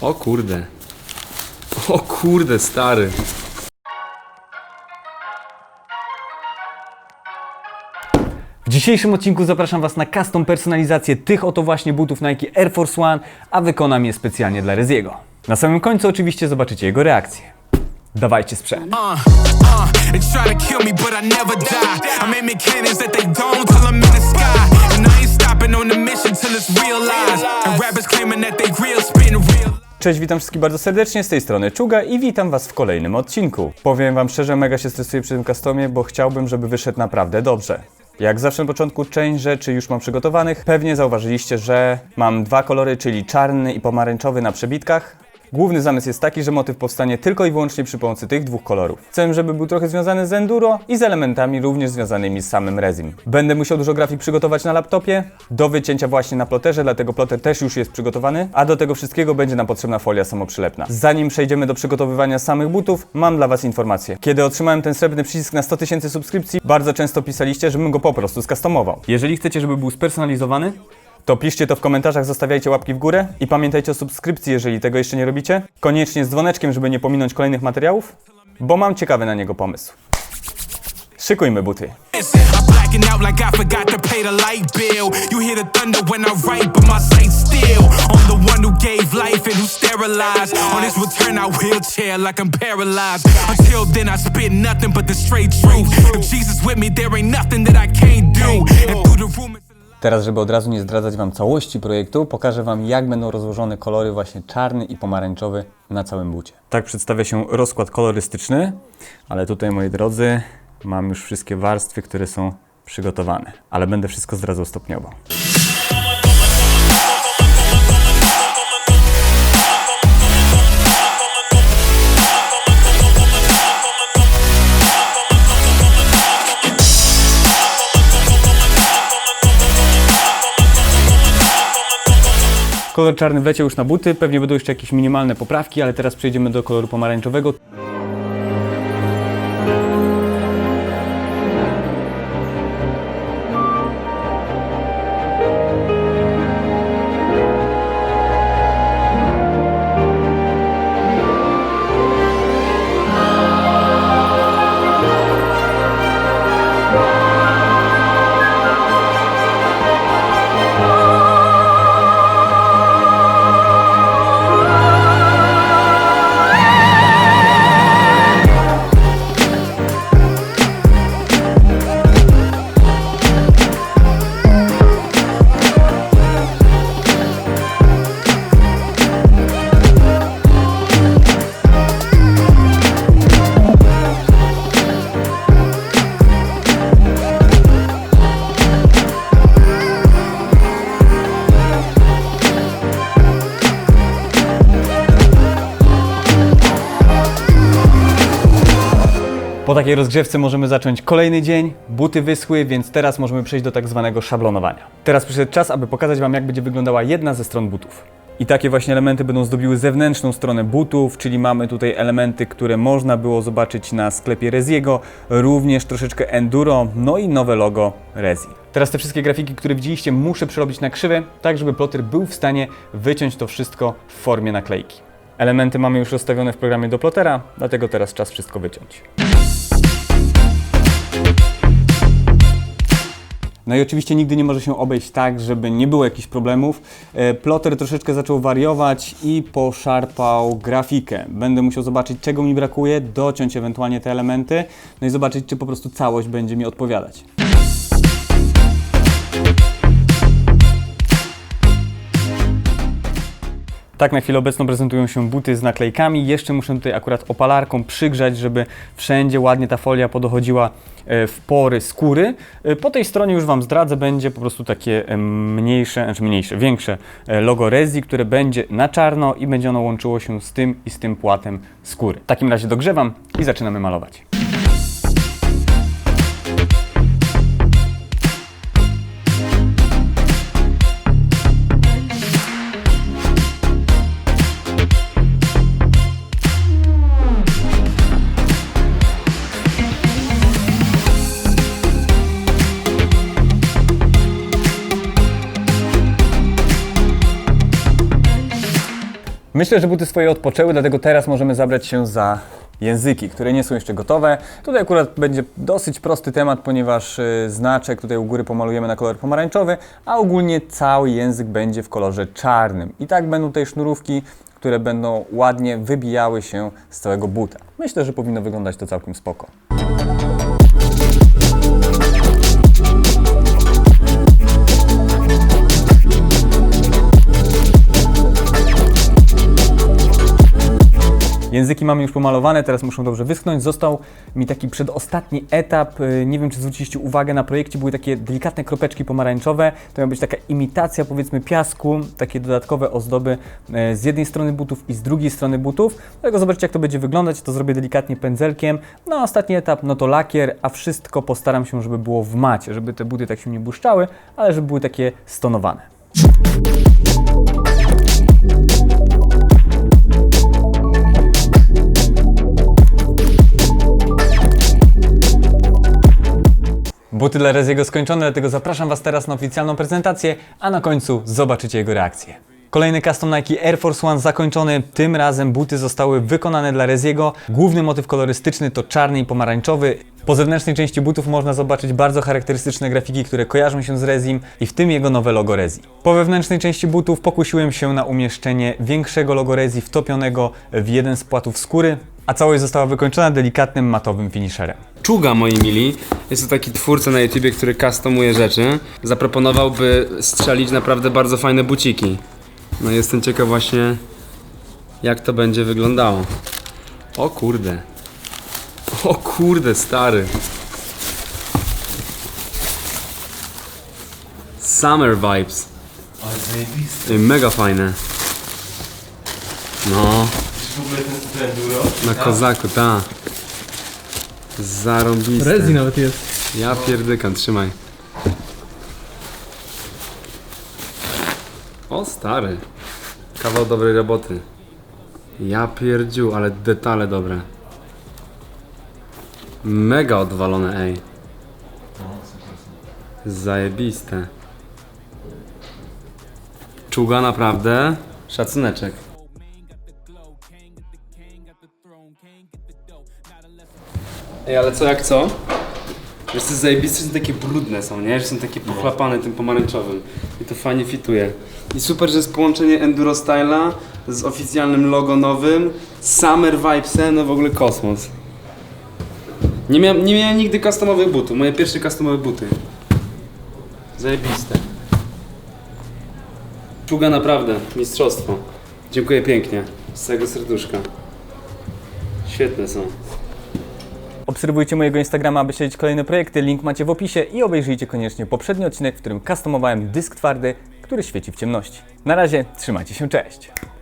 O kurde. O kurde, stary. W dzisiejszym odcinku zapraszam Was na custom personalizację tych oto właśnie butów Nike Air Force One, a wykonam je specjalnie dla Reziego. Na samym końcu oczywiście zobaczycie jego reakcję. Dawajcie sprzęt. Uh, uh, Cześć, witam wszystkich bardzo serdecznie, z tej strony Czuga i witam Was w kolejnym odcinku. Powiem Wam szczerze, mega się stresuję przy tym customie, bo chciałbym, żeby wyszedł naprawdę dobrze. Jak zawsze na początku część rzeczy już mam przygotowanych. Pewnie zauważyliście, że mam dwa kolory, czyli czarny i pomarańczowy na przebitkach. Główny zamysł jest taki, że motyw powstanie tylko i wyłącznie przy pomocy tych dwóch kolorów. Chcę, żeby był trochę związany z enduro i z elementami również związanymi z samym rezim. Będę musiał dużo grafik przygotować na laptopie, do wycięcia właśnie na ploterze, dlatego ploter też już jest przygotowany, a do tego wszystkiego będzie nam potrzebna folia samoprzylepna. Zanim przejdziemy do przygotowywania samych butów, mam dla Was informację. Kiedy otrzymałem ten srebrny przycisk na 100 tysięcy subskrypcji, bardzo często pisaliście, żebym go po prostu skustomował. Jeżeli chcecie, żeby był spersonalizowany, to piszcie to w komentarzach, zostawiajcie łapki w górę i pamiętajcie o subskrypcji, jeżeli tego jeszcze nie robicie. Koniecznie z dzwoneczkiem, żeby nie pominąć kolejnych materiałów, bo mam ciekawy na niego pomysł. Szykujmy buty. Out like I forgot to pay the light bill. You hear the thunder when I write, but my still on the one who gave life and who sterilized. On his return, I wheelchair like I'm paralyzed. Until then, I spit nothing but the straight truth. If Jesus with me, there ain't nothing that I can't do. And through the. Teraz, żeby od razu nie zdradzać Wam całości projektu, pokażę Wam, jak będą rozłożone kolory właśnie czarny i pomarańczowy na całym bucie. Tak przedstawia się rozkład kolorystyczny, ale tutaj, moi drodzy, mam już wszystkie warstwy, które są przygotowane, ale będę wszystko zdradzał stopniowo. Kolor czarny wleciał już na buty, pewnie będą jeszcze jakieś minimalne poprawki, ale teraz przejdziemy do koloru pomarańczowego. Po takiej rozgrzewce możemy zacząć kolejny dzień. Buty wyschły, więc teraz możemy przejść do tak zwanego szablonowania. Teraz przyszedł czas, aby pokazać Wam, jak będzie wyglądała jedna ze stron butów. I takie właśnie elementy będą zdobiły zewnętrzną stronę butów, czyli mamy tutaj elementy, które można było zobaczyć na sklepie Reziego, również troszeczkę enduro, no i nowe logo Rezi. Teraz te wszystkie grafiki, które widzieliście, muszę przerobić na krzywe, tak żeby plotter był w stanie wyciąć to wszystko w formie naklejki. Elementy mamy już rozstawione w programie do plotera, dlatego teraz czas wszystko wyciąć. No i oczywiście nigdy nie może się obejść tak, żeby nie było jakichś problemów. E, Plotter troszeczkę zaczął wariować i poszarpał grafikę. Będę musiał zobaczyć, czego mi brakuje, dociąć ewentualnie te elementy, no i zobaczyć, czy po prostu całość będzie mi odpowiadać. Tak na chwilę obecną prezentują się buty z naklejkami. Jeszcze muszę tutaj akurat opalarką przygrzać, żeby wszędzie ładnie ta folia podochodziła e, w pory skóry. E, Po tej stronie już Wam zdradzę, będzie po prostu takie e, mniejsze, znaczy mniejsze, większe logo Rezi, które będzie na czarno i będzie ono łączyło się z tym i z tym płatem skóry. W takim razie dogrzewam i zaczynamy malować. Myślę, że buty swoje odpoczęły, dlatego teraz możemy zabrać się za języki, które nie są jeszcze gotowe. Tutaj akurat będzie dosyć prosty temat, ponieważ y, znaczek tutaj u góry pomalujemy na kolor pomarańczowy, a ogólnie cały język będzie w kolorze czarnym. I tak będą tutaj sznurówki, które będą ładnie wybijały się z całego buta. Myślę, że powinno wyglądać to całkiem spoko. Języki mamy już pomalowane, teraz muszą dobrze wyschnąć. Został mi taki przedostatni etap. y, Nie wiem, czy zwróciliście uwagę, na projekcie były takie delikatne kropeczki pomarańczowe. To miała być taka imitacja, powiedzmy, piasku, takie dodatkowe ozdoby e, z jednej strony butów i z drugiej strony butów. Dlatego zobaczcie, jak to będzie wyglądać. To zrobię delikatnie pędzelkiem. No a ostatni etap, no to lakier, a wszystko postaram się, żeby było w macie, żeby te buty tak się nie błyszczały, ale żeby były takie stonowane. Buty dla Reziego skończone, dlatego zapraszam Was teraz na oficjalną prezentację, a na końcu zobaczycie jego reakcję. Kolejny custom Nike Air Force One zakończony. Tym razem buty zostały wykonane dla Reziego. Główny motyw kolorystyczny to czarny i pomarańczowy. Po zewnętrznej części butów można zobaczyć bardzo charakterystyczne grafiki, które kojarzą się z Rezim i w tym jego nowe logo Rezi. Po wewnętrznej części butów pokusiłem się na umieszczenie większego logo Rezi wtopionego w jeden z płatów skóry, a całość została wykończona delikatnym matowym finisherem. Czuga, moi mili, jest to taki twórca na YouTubie, który customuje rzeczy. Zaproponowałby strzelić naprawdę bardzo fajne buciki. No jestem ciekaw właśnie, jak to będzie wyglądało. O kurde. O kurde, stary. Summer vibes. Ale zajebiste. Mega fajne. No, w ogóle ten, ten enduro? na kozaku, ta. Zarąbiste. Rezi nawet jest. Ja pierdykam, trzymaj. O stary. Kawał dobrej roboty. Ja pierdziu, ale detale dobre. Mega odwalone, ej. Zajebiste. Czuga naprawdę. Szacuneczek. Ej, ale co jak co? Wiesz, jest zajebiste, że są takie brudne są, nie? Że są takie pochlapane tym pomarańczowym. I to fajnie fituje. I super, że jest połączenie Enduro Styla z oficjalnym logo nowym, Summer Vibesem, no w ogóle kosmos. Nie miałem, nie miałem nigdy customowych butów, moje pierwsze customowe buty. Zajebiste. Czuga naprawdę, mistrzostwo. Dziękuję pięknie, z całego serduszka. Świetne są. Obserwujcie mojego Instagrama, aby śledzić kolejne projekty. Link macie w opisie i obejrzyjcie koniecznie poprzedni odcinek, w którym customowałem dysk twardy, który świeci w ciemności. Na razie, trzymajcie się, cześć!